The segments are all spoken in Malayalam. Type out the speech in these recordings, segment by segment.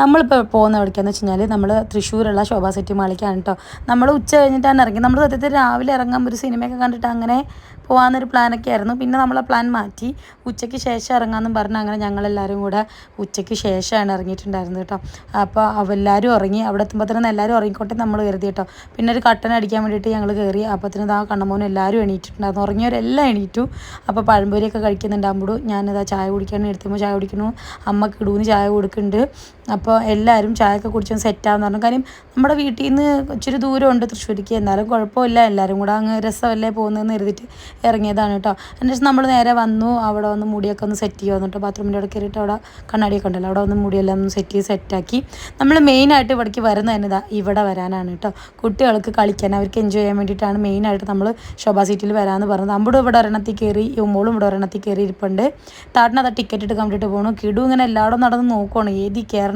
നമ്മളിപ്പോൾ പോകുന്ന എവിടേക്കാന്ന് വെച്ച് കഴിഞ്ഞാൽ നമ്മൾ തൃശ്ശൂരുള്ള ശോഭാ സിറ്റി മാളിക്കാണ് കേട്ടോ നമ്മൾ ഉച്ച കഴിഞ്ഞിട്ടാണ് ഇറങ്ങി. നമ്മൾ സത്യത്തിൽ രാവിലെ ഇറങ്ങാൻ ഒരു സിനിമയൊക്കെ കണ്ടിട്ട് അങ്ങനെ പോകാമെന്നൊരു പ്ലാനൊക്കെ ആയിരുന്നു. പിന്നെ നമ്മൾ പ്ലാൻ മാറ്റി. ഉച്ചയ്ക്ക് ശേഷം ഇറങ്ങാമെന്നും പറഞ്ഞ് അങ്ങനെ ഞങ്ങളെല്ലാവരും കൂടെ ഉച്ചയ്ക്ക് ശേഷമാണ് ഇറങ്ങിയിട്ടുണ്ടായിരുന്നത് കേട്ടോ അപ്പോൾ അവരെല്ലാവരും ഇറങ്ങി. അവിടെ എത്തുമ്പോൾ തന്നെ എല്ലാവരും ഇറങ്ങിക്കോട്ടെ നമ്മൾ കരുതി കേട്ടോ പിന്നെ ഒരു കട്ടൻ അടിക്കാൻ വേണ്ടിയിട്ട് ഞങ്ങൾ കയറി അപ്പത്തിന് ആ കണ്ണമോനും എല്ലാവരും എണീറ്റിട്ടുണ്ടായിരുന്നു. ഉറങ്ങിയവരെല്ലാം എണീറ്റു. അപ്പോൾ പഴംപൊരിയൊക്കെ കഴിക്കുന്നുണ്ടാകുമ്പോൾ ഞാനിതാ ചായ കുടിക്കാൻ എടുത്തുമ്പോൾ ചായ കുടിക്കുന്നു. അമ്മയ്ക്ക് ഇടൂന്ന് ചായ കൊടുക്കുന്നുണ്ട്. അപ്പോൾ എല്ലാവരും ചായയൊക്കെ കുടിച്ചൊന്ന് സെറ്റാന്ന് പറഞ്ഞു. കാര്യം നമ്മുടെ വീട്ടിൽ നിന്ന് ഇച്ചിരി ദൂരമുണ്ട് തൃശ്ശൂരിക്ക്. എന്നാലും കുഴപ്പമില്ല. എല്ലാവരും കൂടെ അങ്ങ് രസമല്ലേ പോകുന്നതെന്ന് കരുതിയിട്ട് ഇറങ്ങിയതാണ് കേട്ടോ. എന്നുവെച്ചാൽ നമ്മൾ നേരെ വന്നു. അവിടെ വന്ന് മുടിയൊക്കെ ഒന്ന് സെറ്റ് ചെയ്യുക എന്നിട്ട് ബാത്റൂമിന്റെ അവിടെ കയറിയിട്ട് അവിടെ കണ്ണാടിയൊക്കെ ഉണ്ടല്ലോ. അവിടെ വന്ന് മുടിയെല്ലാം ഒന്ന് സെറ്റ് ചെയ്ത് സെറ്റാക്കി നമ്മൾ മെയിനായിട്ട് ഇവിടേക്ക് വരുന്നത് തന്നെ ഇതാ ഇവിടെ വരാനാണ് കേട്ടോ. കുട്ടികൾക്ക് കളിക്കാൻ അവർക്ക് എൻജോയ് ചെയ്യാൻ വേണ്ടിയിട്ടാണ് മെയിനായിട്ട് നമ്മൾ ശോഭാ സീറ്റിൽ വരാമെന്ന് പറഞ്ഞത്. അമ്പടും ഇവിടെ ഒരെണ്ണത്തിൽ കയറി മോളും ഇവിടെ ഒരെണ്ണത്തിൽ കയറി ഇരിപ്പുണ്ട് താട്ടിനത് ടിക്കറ്റ് എടുക്കാൻ വേണ്ടിയിട്ട് പോകണം കിടു ഇങ്ങനെ എല്ലായിടും നടന്ന് നോക്കുകയാണ് ഏതി കയറണം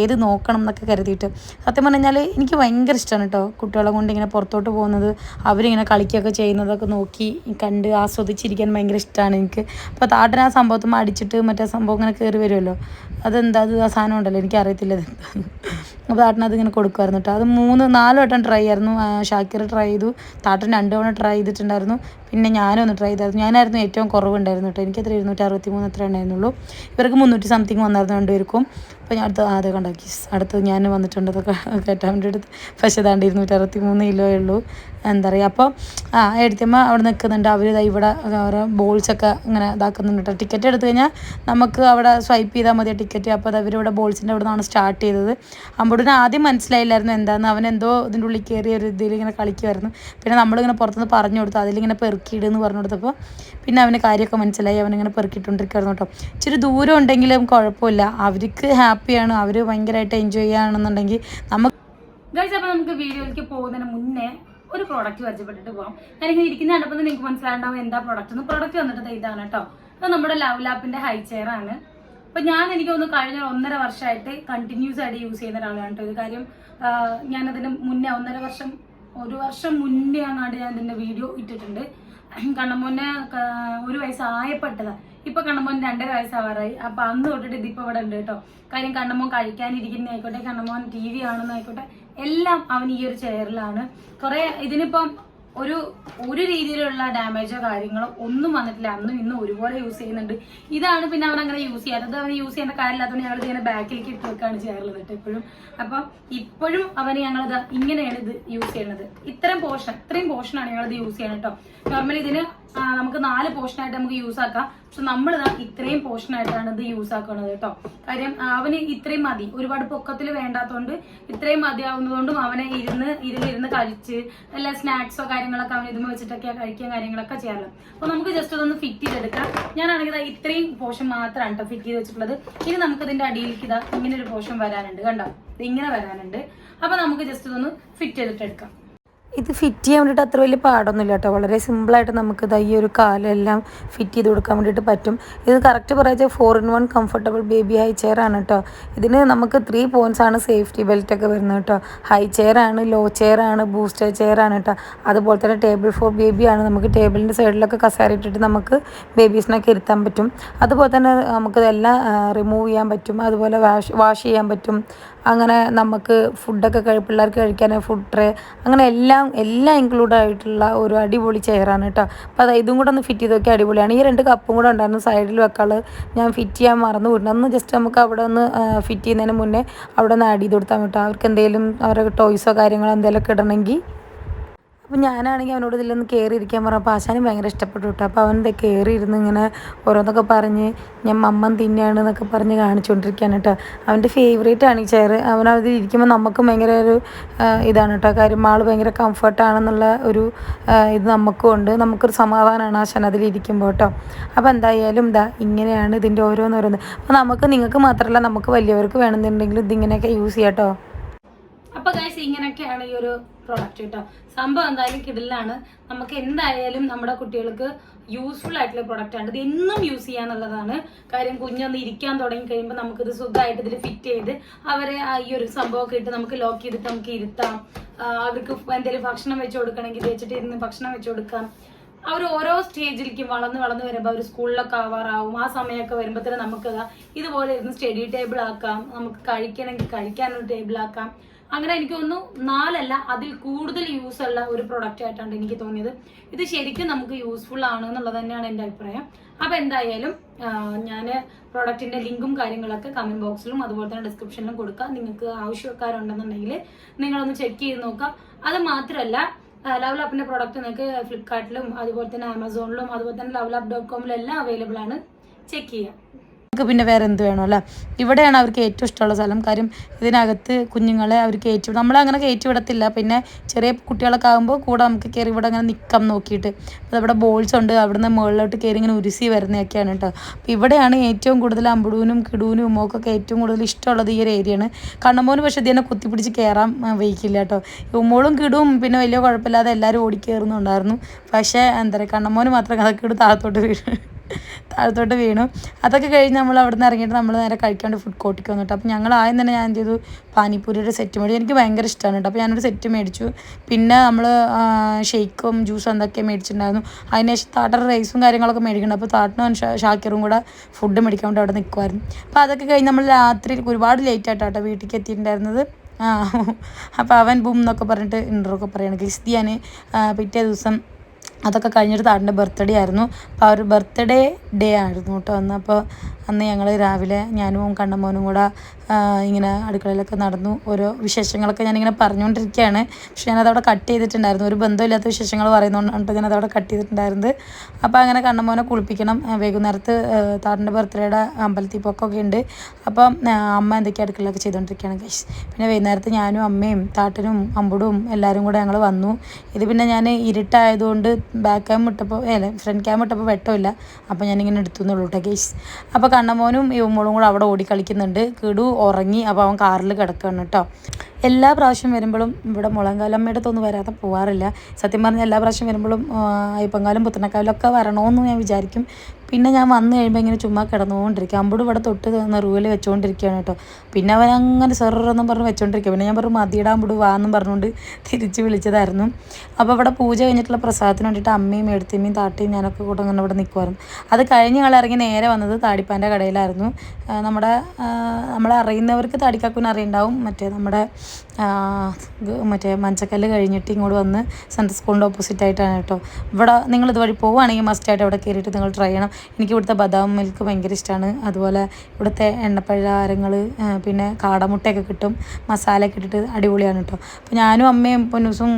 ഏത് നോക്കണം എന്നൊക്കെ കരുതിയിട്ട്. സത്യം പറഞ്ഞാൽ എനിക്ക് ഭയങ്കര ഇഷ്ടമാണ് കേട്ടോ കുട്ടികളെ കൊണ്ട് ഇങ്ങനെ പുറത്തോട്ട് പോകുന്നത്. അവരിങ്ങനെ കളിക്കുകയൊക്കെ ചെയ്യുന്നതൊക്കെ നോക്കി കണ്ട് ആസ്വദിച്ചിരിക്കാൻ ഭയങ്കര ഇഷ്ടമാണ് എനിക്ക്. അപ്പോൾ താട്ടൻ ആ സംഭവത്തുമ്പോൾ അടിച്ചിട്ട് മറ്റേ സംഭവം ഇങ്ങനെ കയറി വരുമല്ലോ. അതെന്താ അത്? ആ സാധനം ഉണ്ടല്ലോ എനിക്ക് അറിയത്തില്ല അപ്പോൾ താട്ടൻ അതിങ്ങനെ കൊടുക്കുമായിരുന്നു കേട്ടോ അത് മൂന്ന് നാല് വട്ടം ട്രൈ ആയിരുന്നു. ഷാക്കിർ ട്രൈ ചെയ്തു. താട്ടൻ രണ്ട് തവണ ട്രൈ ചെയ്തിട്ടുണ്ടായിരുന്നു. പിന്നെ ഞാനൊന്ന് ട്രൈ ചെയ്തായിരുന്നു. ഞാനായിരുന്നു ഏറ്റവും കുറവുണ്ടായിരുന്നു കേട്ടോ. എനിക്കത്ര ഇരുന്നൂറ്റി അറുപത്തി മൂന്ന് എത്ര ഉണ്ടായിരുന്നുള്ളൂ. ഇവർക്ക് മുന്നൂറ്റി സംതിങ് വന്നായിരുന്നു രണ്ടുപേർക്കും. അപ്പോൾ ഞാൻ അടുത്ത് ആദ്യം കണ്ടാക്കി അടുത്ത് ഞാൻ വന്നിട്ടുണ്ട് അതൊക്കെ കയറ്റാൻ വേണ്ടി എടുത്ത് പക്ഷേ അതാണ്ട് ഇരുന്നൂറ്റി അറുപത്തി മൂന്ന് കിലോയേ ഉള്ളൂ. എന്താ പറയുക അപ്പോൾ ആ എടുത്തമ്മ അവിടെ നിൽക്കുന്നുണ്ട്. അവർ ഇവിടെ ഓരോ ബോൾസൊക്കെ ഇങ്ങനെ ഇതാക്കുന്നുണ്ട് കേട്ടോ. ടിക്കറ്റ് എടുത്തു കഴിഞ്ഞാൽ നമുക്ക് അവിടെ സ്വൈപ്പ് ചെയ്താൽ മതി ടിക്കറ്റ്. അപ്പോൾ അത് അവരിവിടെ ബോൾസിന്റെ അവിടെ നിന്നാണ് സ്റ്റാർട്ട് ചെയ്തത്. അമ്പോടിന് ആദ്യം മനസ്സിലായില്ലായിരുന്നു എന്താണെന്ന് അവൻ എന്തോ ഇതിന്റെ ഉള്ളിൽ കയറിയ ഒരു ഇതിൽ ഇങ്ങനെ കളിക്കുമായിരുന്നു പിന്നെ നമ്മളിങ്ങനെ പുറത്തുനിന്ന് പറഞ്ഞു കൊടുത്തു. അതിലിങ്ങനെ പെറുക്കിയിടുന്ന് പറഞ്ഞു കൊടുത്തപ്പോൾ പിന്നെ അവന് കാര്യമൊക്കെ മനസ്സിലായി. അവനിങ്ങനെ പെറുക്കിയിട്ടുണ്ടിരിക്കുമായിരുന്നു കേട്ടോ. ഇച്ചിരി ദൂരം ഉണ്ടെങ്കിലും കുഴപ്പമില്ല. അവർക്ക് ഹാപ്പിയാണ്. അവർ ഭയങ്കരമായിട്ട് എൻജോയ് ചെയ്യുകയാണെന്നുണ്ടെങ്കിൽ നമുക്ക് അപ്പോൾ നമുക്ക് വീഡിയോയിലേക്ക് പോകുന്നതിന് മുന്നേ ഒരു പ്രോഡക്റ്റ് പരിചയപ്പെട്ടിട്ട് പോകാം ഞാനിങ്ങനെ ഇരിക്കുന്ന കണ്ടപ്പോൾ നിങ്ങൾക്ക് മനസ്സിലാണ്ടാവും എന്താ പ്രോഡക്റ്റ് എന്ന്. പ്രോഡക്റ്റ് വന്നിട്ട് ഇതാണ് കേട്ടോ. അത് നമ്മുടെ ലവ് ലാപ്പിന്റെ ഹൈ ചെയർ ആണ്. അപ്പൊ ഞാൻ എനിക്ക് ഒന്ന് കഴിഞ്ഞ ഒന്നര വർഷമായിട്ട് കണ്ടിന്യൂസ് ആയിട്ട് യൂസ് ചെയ്യുന്ന ഒരാളാണ് കേട്ടോ ഇത്. കാര്യം ഞാനതിന് മുന്നേ ഒന്നര വർഷം ഒരു വർഷം മുന്നേ ആണ് ഞാൻ ഇതിന്റെ വീഡിയോ ഇട്ടിട്ടുണ്ട്. കണ്ണമോനെ ക- ഒരു വയസ്സായപ്പെട്ടതാ. ഇപ്പൊ കണ്ണമോൻ രണ്ടര വയസ്സാവാറായി. അപ്പൊ അന്ന് തൊട്ടിട്ട് ഇതിപ്പോ ഇവിടെ ഉണ്ട് കേട്ടോ. കാര്യം കണ്ണമോൻ കഴിക്കാനിരിക്കുന്ന ആയിക്കോട്ടെ കണ്ണമോൻ ടി വി കാണുന്നതായിക്കോട്ടെ എല്ലാം അവൻ ഈ ഒരു ചെയറിലാണ് കുറെ ഇതിനിപ്പം ഒരു ഒരു രീതിയിലുള്ള ഡാമേജോ കാര്യങ്ങളോ ഒന്നും വന്നിട്ടില്ല. അന്നും ഇന്നും ഒരുപോലെ യൂസ് ചെയ്യുന്നുണ്ട്. ഇതാണ് പിന്നെ അവൻ അങ്ങനെ യൂസ് ചെയ്യാത്തത്. അവന് യൂസ് ചെയ്യേണ്ട കാര്യമില്ലാത്തതുകൊണ്ട് ഞങ്ങൾ ഇങ്ങനെ ബാക്കിലേക്ക് ഇട്ട് വെക്കാണ് ചെയ്യാറുള്ളത് കേട്ടോ എപ്പോഴും. അപ്പം ഇപ്പോഴും അവന് ഞങ്ങളിത് ഇങ്ങനെയാണ് ഇത് യൂസ് ചെയ്യുന്നത് ഇത്രയും പോർഷൻ ഇത്രയും പോർഷനാണ് ഞങ്ങളിത് യൂസ് ചെയ്യണം കേട്ടോ നോർമലി ഇതിന് നമുക്ക് നാല് പോർഷനായിട്ട് നമുക്ക് യൂസ് ആക്കാം. പക്ഷെ നമ്മൾ ഇത്രയും പോർഷനായിട്ടാണ് ഇത് യൂസ് ആക്കുന്നത് കേട്ടോ. കാര്യം അവന് ഇത്രയും മതി. ഒരുപാട് പൊക്കത്തിൽ വേണ്ടാത്തതുകൊണ്ട് ഇത്രയും മതിയാവുന്നതുകൊണ്ടും അവനെ ഇരുന്ന് ഇതിലിരുന്ന് കഴിച്ച് എല്ലാ സ്നാക്സോ കാര്യങ്ങളൊക്കെ അവൻ ഇരുന്ന് വെച്ചിട്ടൊക്കെ കഴിക്കാൻ കാര്യങ്ങളൊക്കെ ചെയ്യാറുള്ളത് അപ്പോൾ നമുക്ക് ജസ്റ്റ് ഇതൊന്ന് ഫിറ്റ് ചെയ്തെടുക്കാം. ഞാനാണെങ്കിൽ ഇത്രയും പോർഷൻ മാത്രമാണ് കേട്ടോ ഫിറ്റ് ചെയ്ത് വെച്ചിട്ടുള്ളത്. ഇനി നമുക്ക് ഇതിന്റെ അടിയിലേക്ക് ഇതാ ഇങ്ങനെ ഒരു പോർഷൻ വരാനുണ്ട്. കണ്ടോ? ഇങ്ങനെ വരാനുണ്ട്. അപ്പൊ നമുക്ക് ജസ്റ്റ് ഇതൊന്ന് ഫിറ്റ് ചെയ്തിട്ട് എടുക്കാം ഇത് ഫിറ്റ് ചെയ്യാൻ വേണ്ടിയിട്ട് അത്ര വലിയ പാടൊന്നുമില്ല കേട്ടോ. വളരെ സിമ്പിളായിട്ട് നമുക്ക് ഈ ഒരു കാലെല്ലാം ഫിറ്റ് ചെയ്ത് കൊടുക്കാൻ വേണ്ടിയിട്ട് പറ്റും. ഇത് കറക്റ്റ് പറയുക four in one comfortable baby high chair ആണ് കേട്ടോ. ഇതിന് നമുക്ക് ത്രീ പോയിന്റ്സ് ആണ് സേഫ്റ്റി ബെൽറ്റ് ഒക്കെ വരുന്നത് കേട്ടോ. ഹൈ ചെയർ ആണ് ലോ ചെയർ ആണ് ബൂസ്റ്റർ ചെയർ ആണ് കേട്ടോ. അതുപോലെ തന്നെ ടേബിൾ ഫോർ ബേബി ആണ്. നമുക്ക് ടേബിളിന്റെ സൈഡിലൊക്കെ കസേര ഇട്ടിട്ട് നമുക്ക് ബേബീസിനൊക്കെ ഇരുത്താൻ പറ്റും. അതുപോലെ തന്നെ നമുക്ക് ഇതെല്ലാം റിമൂവ് ചെയ്യാൻ പറ്റും. അതുപോലെ വാഷ് വാഷ് ചെയ്യാൻ പറ്റും. അങ്ങനെ നമുക്ക് ഫുഡൊക്കെ പിള്ളേർക്ക് കഴിക്കാൻ ഫുഡ് ട്രേ അങ്ങനെ എല്ലാം എല്ലാം എല്ലാം ഇൻക്ലൂഡ് ആയിട്ടുള്ള ഒരു അടിപൊളി ചെയറാണ് കേട്ടോ അപ്പോൾ അത് ഇതും കൂടെ ഒന്ന് ഫിറ്റ് ചെയ്ത് അടിപൊളിയാണ്. ഈ രണ്ട് കപ്പും കൂടെ ഉണ്ടായിരുന്നു സൈഡിൽ വെക്കാൾ. ഞാൻ ഫിറ്റ് ചെയ്യാൻ മറന്നു വിടണം ഒന്ന് ജസ്റ്റ് നമുക്ക് അവിടെ ഒന്ന് ഫിറ്റ് ചെയ്യുന്നതിന് മുന്നേ അവിടെ ഒന്ന് ആഡ് ചെയ്ത് കൊടുത്താൽ കേട്ടോ അവർക്ക് എന്തെങ്കിലും അവരുടെ ടോയ്സോ കാര്യങ്ങളോ എന്തെങ്കിലുമൊക്കെ ഇടണമെങ്കിൽ. അപ്പോൾ ഞാനാണെങ്കിൽ അവനോട് ഇതിലൊന്ന് കയറി ഇരിക്കാൻ പറഞ്ഞപ്പോൾ ആശാനും ഭയങ്കര ഇഷ്ടപ്പെട്ടു കേട്ടോ. അപ്പോൾ അവൻ കയറി ഇരുന്ന് ഇങ്ങനെ ഓരോന്നൊക്കെ പറഞ്ഞ് ഞാൻ മമ്മൻ തിന്നെയാണ് എന്നൊക്കെ പറഞ്ഞ് കാണിച്ചുകൊണ്ടിരിക്കുകയാണ് കേട്ടോ. അവന്റെ ഫേവറേറ്റ് ആണ് ഈ ചെയർ അവൻ അതിൽ ഇരിക്കുമ്പോൾ നമുക്കും ഭയങ്കര ഒരു ഇതാണ് കേട്ടോ. കാര്യം ആൾ ഭയങ്കര കംഫർട്ടാണെന്നുള്ള ഒരു ഇത് നമുക്കും ഉണ്ട്. നമുക്കൊരു സമാധാനമാണ് ആശാൻ അതിലിരിക്കുമ്പോൾ കേട്ടോ. അപ്പോൾ എന്തായാലും ഇതാ ഇങ്ങനെയാണ് ഇതിന്റെ ഓരോന്നോരോന്ന് അപ്പോൾ നമുക്ക് നിങ്ങൾക്ക് മാത്രമല്ല നമുക്ക് വലിയവർക്ക് വേണമെന്നുണ്ടെങ്കിൽ ഇതിങ്ങനെയൊക്കെ യൂസ് ചെയ്യാം കേട്ടോ. അപ്പൊ ഗൈസ് ഇങ്ങനെയൊക്കെയാണ് ഈ ഒരു പ്രോഡക്റ്റ് കേട്ടോ. സംഭവം എന്തായാലും കിടിലാണ് നമുക്ക് എന്തായാലും നമ്മുടെ കുട്ടികൾക്ക് യൂസ്ഫുൾ ആയിട്ടുള്ള പ്രോഡക്റ്റ് ആണ്. ഇത് എന്നും യൂസ് ചെയ്യാന്നുള്ളതാണ് കാര്യം കുഞ്ഞൊന്ന് ഇരിക്കാൻ തുടങ്ങി കഴിയുമ്പോൾ നമുക്കിത് സുഖമായിട്ട് ഇതിൽ ഫിറ്റ് ചെയ്ത് അവരെ ഈ ഒരു സംഭവമൊക്കെ ഇട്ട് നമുക്ക് ലോക്ക് ചെയ്തിട്ട് നമുക്ക് ഇരുത്താം. അവർക്ക് എന്തെങ്കിലും ഭക്ഷണം വെച്ച് കൊടുക്കണമെങ്കിൽ വെച്ചിട്ട് ഇരുന്ന് ഭക്ഷണം വെച്ച് കൊടുക്കാം. അവർ ഓരോ സ്റ്റേജിലേക്കും വളർന്ന് വളർന്ന് വരുമ്പോൾ അവർ സ്കൂളിലൊക്കെ ആവാറാവും. ആ സമയമൊക്കെ വരുമ്പോഴത്തേനും നമുക്ക് ഇതുപോലെ ഇരുന്ന് സ്റ്റഡി ടേബിൾ ആക്കാം. നമുക്ക് കഴിക്കണമെങ്കിൽ കഴിക്കാനൊരു ടേബിൾ ആക്കാം. അങ്ങനെ എനിക്ക് തോന്നുന്നു നാലല്ല അതിൽ കൂടുതൽ യൂസ് ഉള്ള ഒരു പ്രൊഡക്റ്റ് ആയിട്ടാണ് എനിക്ക് തോന്നിയത്. ഇത് ശരിക്കും നമുക്ക് യൂസ്ഫുൾ ആണ് എന്നുള്ളത് തന്നെയാണ് എന്റെ അഭിപ്രായം. അപ്പൊ എന്തായാലും ഞാൻ പ്രോഡക്റ്റിന്റെ ലിങ്കും കാര്യങ്ങളൊക്കെ കമന്റ് ബോക്സിലും അതുപോലെ തന്നെ ഡിസ്ക്രിപ്ഷനിലും കൊടുക്കാം. നിങ്ങൾക്ക് ആവശ്യക്കാരുണ്ടെന്നുണ്ടെങ്കിൽ നിങ്ങളൊന്ന് ചെക്ക് ചെയ്ത് നോക്കാം. അത് മാത്രമല്ല ലവ് ലാപ്പിന്റെ പ്രോഡക്റ്റ് നിങ്ങൾക്ക് ഫ്ലിപ്കാർട്ടിലും അതുപോലെ തന്നെ ആമസോണിലും അതുപോലെ തന്നെ ലവ് ലാപ്പ് ഡോട്ട് കോമിലും എല്ലാം അവൈലബിൾ ആണ്. ചെക്ക് ചെയ്യാം. നമുക്ക് പിന്നെ വേറെ എന്ത് വേണമല്ലോ ഇവിടെയാണ് അവർക്ക് ഏറ്റവും ഇഷ്ടമുള്ള സ്ഥലം. കാര്യം ഇതിനകത്ത് കുഞ്ഞുങ്ങളെ അവർ കയറ്റി നമ്മളങ്ങനെ കയറ്റി വിടത്തില്ല പിന്നെ ചെറിയ കുട്ടികളൊക്കെ ആകുമ്പോൾ കൂടെ നമുക്ക് കയറി ഇവിടെ അങ്ങനെ നിൽക്കാം നോക്കിയിട്ട്. അപ്പോൾ അവിടെ ബോൾസ് ഉണ്ട്. അവിടുന്ന് മുകളിലോട്ട് കയറി ഇങ്ങനെ ഉരുസി വരുന്നതൊക്കെയാണ് കേട്ടോ. അപ്പോൾ ഇവിടെയാണ് ഏറ്റവും കൂടുതൽ അമ്പുടൂനും കിടൂനും ഉമ്മക്കൊക്കെ ഏറ്റവും കൂടുതൽ ഇഷ്ടമുള്ളത് ഈ ഒരു ഏരിയയാണ് കണ്ണമോന് പക്ഷേ ഇതിനെ കുത്തിപ്പിടിച്ച് കയറാൻ ആ, വയ്ക്കില്ല കേട്ടോ. ഉമ്മോളും കിടും. പിന്നെ വലിയ കുഴപ്പമില്ലാതെ എല്ലാവരും ഓടിക്കയറുന്നുണ്ടായിരുന്നു. പക്ഷേ എന്താ പറയുക കണ്ണമോന് മാത്രം കഥക്കിട് താഴത്തോട്ട് വീണു താഴത്തോട്ട് വീണു. അതൊക്കെ കഴിഞ്ഞ് നമ്മൾ അവിടെ നിന്ന് ഇറങ്ങിയിട്ട് നമ്മൾ നേരെ കഴിക്കാണ്ട് ഫുഡ് കോർട്ടിക്ക് വന്നിട്ട് അപ്പോൾ ഞങ്ങൾ ആദ്യം തന്നെ ഞാൻ എന്ത് ചെയ്തു? പാനിപ്പൂരിയുടെ സെറ്റ് മേടിച്ചു എനിക്ക് ഭയങ്കര ഇഷ്ടമാണ് കേട്ടോ. അപ്പോൾ ഞാനൊരു സെറ്റ് മേടിച്ചു. പിന്നെ നമ്മൾ ഷെയ്ക്കും ജ്യൂസും എന്തൊക്കെ മേടിച്ചിട്ടുണ്ടായിരുന്നു. അതിനുശേഷം താട്ടർ റൈസും കാര്യങ്ങളൊക്കെ മേടിക്കുന്നുണ്ട്. അപ്പോൾ താട്ടനും ഷാക്കിറും കൂടെ ഫുഡ് മേടിക്കാൻ വേണ്ടി അവിടെ നിൽക്കുമായിരുന്നു അപ്പോൾ അതൊക്കെ കഴിഞ്ഞ് നമ്മൾ രാത്രി ഒരുപാട് ലേറ്റ് ആയിട്ടാണ് കേട്ടോ വീട്ടിലേക്ക് എത്തിയിട്ടുണ്ടായിരുന്നത്. അപ്പോൾ അവൻ ബൂം എന്നൊക്കെ പറഞ്ഞിട്ട് ഇൻട്രോ ഒക്കെ പറയുകയാണ് ക്രിസ്തിയാന് പിറ്റേ ദിവസം അതൊക്കെ കഴിഞ്ഞിട്ട് താടിന്റെ ബർത്ത്ഡേ ആയിരുന്നു. അപ്പോൾ ആ ഒരു ബർത്ത്ഡേ ഡേ ആയിരുന്നു കേട്ടോ അന്ന്. അപ്പോൾ അന്ന് ഞങ്ങൾ രാവിലെ ഞാനും കണ്ണമോനും കൂടെ ഇങ്ങനെ അടുക്കളയിലൊക്കെ നടന്നു. ഓരോ വിശേഷങ്ങളൊക്കെ ഞാനിങ്ങനെ പറഞ്ഞുകൊണ്ടിരിക്കുകയാണ്. പക്ഷേ ഞാനത് അവിടെ കട്ട് ചെയ്തിട്ടുണ്ടായിരുന്നു. ഒരു ബന്ധമില്ലാത്ത വിശേഷങ്ങൾ പറയുന്നതുകൊണ്ടാണ് ഞാൻ അതവിടെ കട്ട് ചെയ്തിട്ടുണ്ടായിരുന്നത്. അപ്പോൾ അങ്ങനെ കണ്ണമോനെ കുളിപ്പിക്കണം. വൈകുന്നേരത്ത് താടിന്റെ ബർത്ത്ഡേയുടെ അമ്പലത്തിൽ പൊക്കൊക്കെ ഉണ്ട്. അപ്പം അമ്മ എന്തൊക്കെ അടുക്കളയിലൊക്കെ ചെയ്തുകൊണ്ടിരിക്കുകയാണ് ഗൈസ് പിന്നെ വൈകുന്നേരത്ത് ഞാനും അമ്മയും താട്ടനും അമ്പുടും എല്ലാവരും കൂടെ ഞങ്ങൾ വന്നു. ഇത് പിന്നെ ഞാൻ ഇരുട്ടായതുകൊണ്ട് ബാക്ക് ക്യാം ഇട്ടപ്പോൾ അല്ല ഫ്രണ്ട് ക്യാം ഇട്ടപ്പോൾ വെട്ടമില്ല. അപ്പോൾ ഞാനിങ്ങനെ എടുത്തു എന്നുള്ളൂ കേട്ടോ കേസ് അപ്പോൾ കണ്ണമോനും ഉമ്മളും കൂടെ അവിടെ ഓടി കളിക്കുന്നുണ്ട്. കിടു ഉറങ്ങി അപ്പോൾ അവൻ കാറിൽ കിടക്കുകയാണ് കേട്ടോ എല്ലാ പ്രാവശ്യം വരുമ്പോഴും ഇവിടെ മുളങ്കാലമ്മയുടെ അടുത്തൊന്നും വരാതെ പോവാറില്ല. സത്യം പറഞ്ഞാൽ എല്ലാ പ്രാവശ്യം വരുമ്പോഴും അയ്യപ്പങ്കാലും പുത്തനക്കാലും ഒക്കെ വരണമെന്ന് ഞാൻ വിചാരിക്കും. പിന്നെ ഞാൻ വന്നു കഴിയുമ്പോൾ ഇങ്ങനെ ചുമ്മാ കിടന്നുകൊണ്ടിരിക്കുക അമ്പൂട് ഇവിടെ തൊട്ട് തന്ന റൂവിൽ വെച്ചുകൊണ്ടിരിക്കുകയാണ് കേട്ടോ. പിന്നെ അവൻ അങ്ങനെ സെറെന്നും പറഞ്ഞ് വെച്ചുകൊണ്ടിരിക്കുക പിന്നെ ഞാൻ പറഞ്ഞു മതിയിടാൻ വാ വാന്നും പറഞ്ഞുകൊണ്ട് തിരിച്ച് വിളിച്ചതായിരുന്നു. അപ്പോൾ ഇവിടെ പൂജ കഴിഞ്ഞിട്ടുള്ള പ്രസാദത്തിന് വേണ്ടിയിട്ട് അമ്മയും എടുത്തിമ്മയും താട്ടിയും ഞാനൊക്കെ കൂടെ അങ്ങനെ ഇവിടെ നിൽക്കുമായിരുന്നു അത് കഴിഞ്ഞ് ഞങ്ങൾ ഇറങ്ങി നേരെ വന്നത് താടിപ്പാന്റെ കടയിലായിരുന്നു. നമ്മുടെ നമ്മളെ അറിയുന്നവർക്ക് താടിക്കാക്കൂന് അറിയുണ്ടാവും. മറ്റേ നമ്മുടെ മറ്റേ മഞ്ചക്കല്ല് കഴിഞ്ഞിട്ട് ഇങ്ങോട്ട് വന്ന് സെൻട്രൽ സ്കൂളിന്റെ ഓപ്പോസിറ്റ് ആയിട്ടാണ് കേട്ടോ. ഇവിടെ നിങ്ങൾ ഇതുവഴി പോവുകയാണെങ്കിൽ മസ്റ്റായിട്ട് അവിടെ കയറിയിട്ട് നിങ്ങൾ ട്രൈ ചെയ്യണം. എനിക്ക് ഇവിടുത്തെ ബദാം മിൽക്ക് ഭയങ്കര ഇഷ്ടമാണ് അതുപോലെ ഇവിടുത്തെ എണ്ണപ്പഴാരങ്ങൾ പിന്നെ കാടമുട്ടയൊക്കെ കിട്ടും. മസാലയൊക്കെ ഇട്ടിട്ട് അടിപൊളിയാണ് കേട്ടോ. അപ്പോൾ ഞാനും അമ്മയും പൊന്നൂസും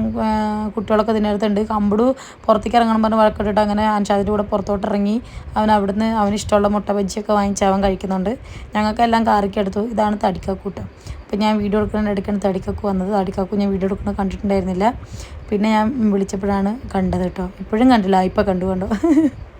കുട്ടികളൊക്കെ ഇതിനകത്തുണ്ട് കമ്പടു പുറത്തേക്ക് ഇറങ്ങണം പറഞ്ഞ് വഴക്കിട്ടിട്ട് അങ്ങനെ അൻഷാദിന്റെ കൂടെ പുറത്തോട്ട് ഇറങ്ങി അവൻ അവിടുന്ന് അവന് ഇഷ്ടമുള്ള മുട്ട ബജ്ജിയൊക്കെ വാങ്ങിച്ച് അവൻ കഴിക്കുന്നുണ്ട്. ഞങ്ങൾക്കെല്ലാം കാറിക്കെടുത്തു ഇതാണ് തടിക്കാക്കൂട്ടം. അപ്പോൾ ഞാൻ വീഡിയോ എടുക്കുന്ന എടുക്കുന്ന തടിക്കാക്കു വന്നത്. തടിക്കാക്കു ഞാൻ വീഡിയോ എടുക്കുന്നത് കണ്ടിട്ടുണ്ടായിരുന്നില്ല. പിന്നെ ഞാൻ വിളിച്ചപ്പോഴാണ് കണ്ടത് കേട്ടോ. ഇപ്പോഴും കണ്ടില്ല. ഇപ്പം കണ്ടു കണ്ടോ.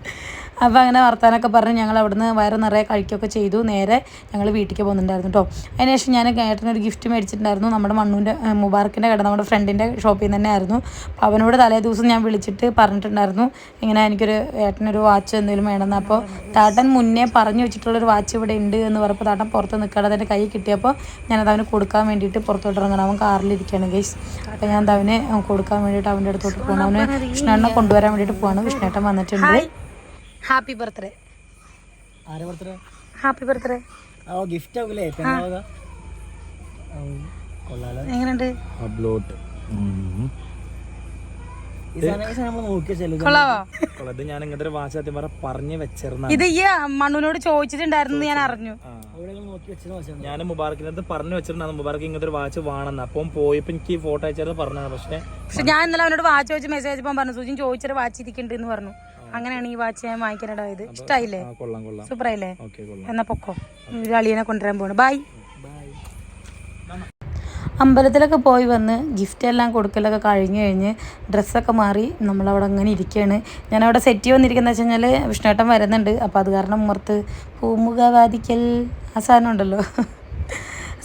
അപ്പോൾ അങ്ങനെ വർത്താനൊക്കെ പറഞ്ഞ് ഞങ്ങൾ അവിടുന്ന് വയറ് നിറയെ കഴിക്കുകയൊക്കെ ചെയ്തു. നേരെ ഞങ്ങൾ വീട്ടിലേക്ക് പോകുന്നുണ്ടായിരുന്നു കേട്ടോ. അതിനുശേഷം ഞാൻ ഏട്ടനൊരു ഗിഫ്റ്റ് മേടിച്ചിട്ടുണ്ടായിരുന്നു. നമ്മുടെ മണ്ണൂന്റെ മുബാർക്കിന്റെ കട നമ്മുടെ ഫ്രണ്ടിന്റെ ഷോപ്പിൽ നിന്ന് തന്നെ ആയിരുന്നു. അപ്പോൾ അവനോട് തലേ ദിവസം ഞാൻ വിളിച്ചിട്ട് പറഞ്ഞിട്ടുണ്ടായിരുന്നു. ഇങ്ങനെ എനിക്കൊരു ഏട്ടനൊരു വാച്ച് എന്തെങ്കിലും വേണമെന്ന്. അപ്പോൾ താട്ടൻ മുന്നേ പറഞ്ഞു വെച്ചിട്ടുള്ളൊരു വാച്ച് ഇവിടെ ഉണ്ട് എന്ന് പറഞ്ഞപ്പോൾ താട്ടൻ പുറത്ത് നിൽക്കാതെ അതിന്റെ കൈ കിട്ടിയപ്പോൾ ഞാനത് അവന് കൊടുക്കാൻ വേണ്ടിയിട്ട് പുറത്തോട്ട് ഇറങ്ങണം. അവൻ കാറിലിരിക്കുകയാണ് ഗൈസ് അപ്പോൾ ഞാൻ അവന് കൊടുക്കാൻ വേണ്ടിയിട്ട് അവന്റെ അടുത്തോട്ട് പോകണം അവന് കൃഷ്ണേട്ടനെ കൊണ്ടുവരാൻ വേണ്ടിയിട്ട് പോവാണ്. കൃഷ്ണേട്ടൻ വന്നിട്ടുണ്ട്. ഹാപ്പി ബർത്ത്ഡേ ആരെ ബർത്ത്ഡേ ഹാപ്പി ബർത്ത്ഡേ ഓ ഗിഫ്റ്റ് ആവില്ലേ പെണ്ണാവുക കൊള്ളാലോ. എങ്ങനെയുണ്ട്? കൊള്ളാവോ? ഇത് ഞാൻ ഇങ്ങനത്തെ ഒരു വാച്ച് സത്യം പറഞ്ഞ പറഞ്ഞു വെച്ചിരുന്ന ഇത് ഈ മണ്ണുനോട് ചോദിച്ചിട്ടുണ്ടായിരുന്നു ഞാൻ അറിഞ്ഞു. ഞാൻ മുബാറക്കിനകത്ത് പറഞ്ഞു വെച്ചിട്ടുണ്ടായിരുന്നു. മുബാർക്ക് ഇങ്ങനത്തെ ഒരു വാച്ച് വേണമെന്ന്. അപ്പം പോയപ്പോ എനിക്ക് ഈ ഫോട്ടോ അയച്ചായിരുന്നു പറഞ്ഞു പക്ഷെ പക്ഷെ ഞാൻ ഇന്നലെ അവനോട് വാച്ച് ചോദിച്ച് മെസ്സേജ് അയച്ചപ്പോൾ പറഞ്ഞു സൂചിൻ ചോദിച്ചൊരു വാച്ച് ഇരിക്കുന്നുണ്ട് എന്ന് പറഞ്ഞു. അങ്ങനെയാണ് ഈ വാച്ച് ഞാൻ വാങ്ങിക്കാനായത് ഇഷ്ടായില്ലേ? സൂപ്പറായില്ലേ? സൂപ്പർ ആയില്ലേ എന്നാ പൊക്കോ. ഒരു അളിയനെ കൊണ്ടുവരാൻ പോണു. ബൈ അമ്പലത്തിലൊക്കെ പോയി വന്ന് ഗിഫ്റ്റ് എല്ലാം കൊടുക്കലൊക്കെ കഴിഞ്ഞ് കഴിഞ്ഞ് ഡ്രസ്സൊക്കെ മാറി നമ്മളവിടെ അങ്ങനെ ഇരിക്കുകയാണ് ഞാനവിടെ സെറ്റ് വന്നിരിക്കുന്നത് വെച്ച് കഴിഞ്ഞാൽ വിഷ്ണുവേട്ടൻ വരുന്നുണ്ട്. അപ്പോൾ അത് കാരണം മുറത്ത് പൂമുഖവാദിക്കൽ ആ സാധനം ഉണ്ടല്ലോ.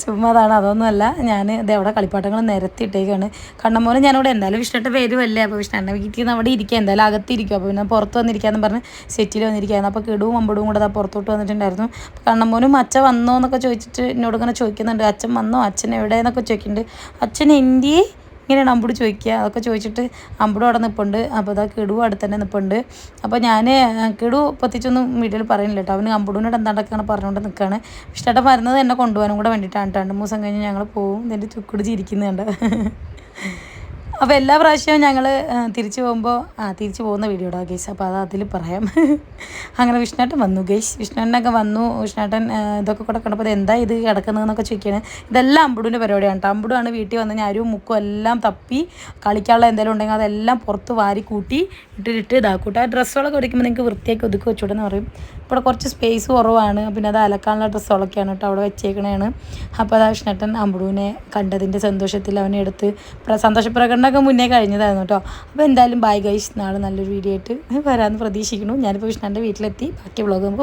ചുമ്മാ അതാണ് അതൊന്നുമല്ല. ഞാൻ ഇത് അവിടെ കളിപ്പാട്ടങ്ങൾ നിരത്തിയിട്ടേക്കാണ്. ഞാൻ ഞാനിവിടെ എന്തായാലും വിഷ്ണുട്ട് വരുമല്ലേ അപ്പോൾ വിഷ്ണുണ്ടെ വീട്ടിൽ നിന്ന് അവിടെ ഇരിക്കുക. എന്തായാലും അകത്തിരിക്കും. അപ്പോൾ പിന്നെ പുറത്ത് വന്നിരിക്കാന്ന് പറഞ്ഞ് സെറ്റിൽ വന്നിരിക്കുകയായിരുന്നു. അപ്പോൾ കിടുവും അമ്പടും കൂടെ പുറത്തോട്ട് വന്നിട്ടുണ്ടായിരുന്നു. അപ്പോൾ കണ്ണമോനും അച്ഛൻ വന്നോ എന്നൊക്കെ ചോദിച്ചിട്ട് എന്നോട് ഇങ്ങനെ ചോദിക്കുന്നുണ്ട്. അച്ഛൻ വന്നോ? അച്ഛൻ എവിടെ എന്നൊക്കെ ചോദിക്കുന്നുണ്ട്. അച്ഛൻ എന്തിയേ ഇങ്ങനെയാണ് അമ്പുട് ചോദിക്കുക. അതൊക്കെ ചോദിച്ചിട്ട് അമ്പുടും അവിടെ നിൽപ്പുണ്ട് അപ്പോൾ അതാ കിടു അടുത്ത് തന്നെ നിൽപ്പുണ്ട് അപ്പോൾ ഞാൻ കിടു പൊത്തിച്ചൊന്നും വീട്ടിൽ പറയുന്നില്ല കേട്ടോ. അവന് അമ്പുടിനോട് എന്താണ്ടൊക്കെയാണ് പറഞ്ഞുകൊണ്ട് നിൽക്കുകയാണ് ഇഷ്ടമായിട്ട് വരുന്നത് എന്നെ കൊണ്ടുപോകാനും കൂടെ വേണ്ടിയിട്ടാണ് കേട്ടോ. രണ്ട് മൂന്ന് ദിവസം കഴിഞ്ഞ് ഞങ്ങൾ പോവും. എന്റെ ചുക്കുട് അപ്പോൾ എല്ലാ പ്രാവശ്യവും ഞങ്ങൾ തിരിച്ചു പോകുമ്പോൾ ആ തിരിച്ചു പോകുന്ന വീഡിയോ ഇടാം ഗേസ്. അപ്പോൾ അത് അതിൽ പറയാം. അങ്ങനെ വിഷ്ണുട്ടൻ വന്നു ഗേസ്. വിഷ്ണുട്ടനൊക്കെ വന്നു. വിഷ്ണുട്ടൻ ഇതൊക്കെ കൂടെ കണ്ടപ്പോൾ എന്താ ഇത് കിടക്കുന്നതെന്നൊക്കെ ചോദിക്കുകയാണ് ഇതെല്ലാം അമ്പുടിന്റെ പരിപാടിയാണ് കേട്ടോ അമ്പുടാണ് വീട്ടിൽ വന്ന് ഞാരും മുക്കും എല്ലാം തപ്പി കളിക്കാനുള്ള എന്തെങ്കിലും ഉണ്ടെങ്കിൽ അതെല്ലാം പുറത്ത് വാരി കൂട്ടി ഇട്ടിട്ട് ഇതാക്കൂട്ടെ ആ ഡ്രസ്സുകളൊക്കെ ഒടിക്കുമ്പോൾ നിങ്ങൾക്ക് വൃത്തിയാക്കി ഒതുക്കി വെച്ചൂടെന്ന് പറയും. ഇവിടെ കുറച്ച് സ്പേസ് കുറവാണ്. പിന്നെ അത് അലക്കാനുള്ള ഡ്രസ്സുകളൊക്കെയാണ് കേട്ടോ അവിടെ വെച്ചേക്കണേണ്. അപ്പോൾ അത് വിഷ്ണുട്ടൻ അമ്പുടുവിനെ കണ്ടതിന്റെ സന്തോഷത്തിൽ അവനെ എടുത്ത് പ്ര- സന്തോഷപ്രകടനമൊക്കെ മുന്നേ കഴിഞ്ഞതായിരുന്നു കേട്ടോ അപ്പോൾ എന്തായാലും ബൈ ഗൈസ് നാളെ നല്ലൊരു വീഡിയോ ആയിട്ട് വരാമെന്ന് പ്രതീക്ഷിക്കുന്നു. ഞാനിപ്പോൾ കൃഷ്ണന്റെ വീട്ടിലെത്തി. ബാക്കി വ്ളോഗ് നമുക്ക്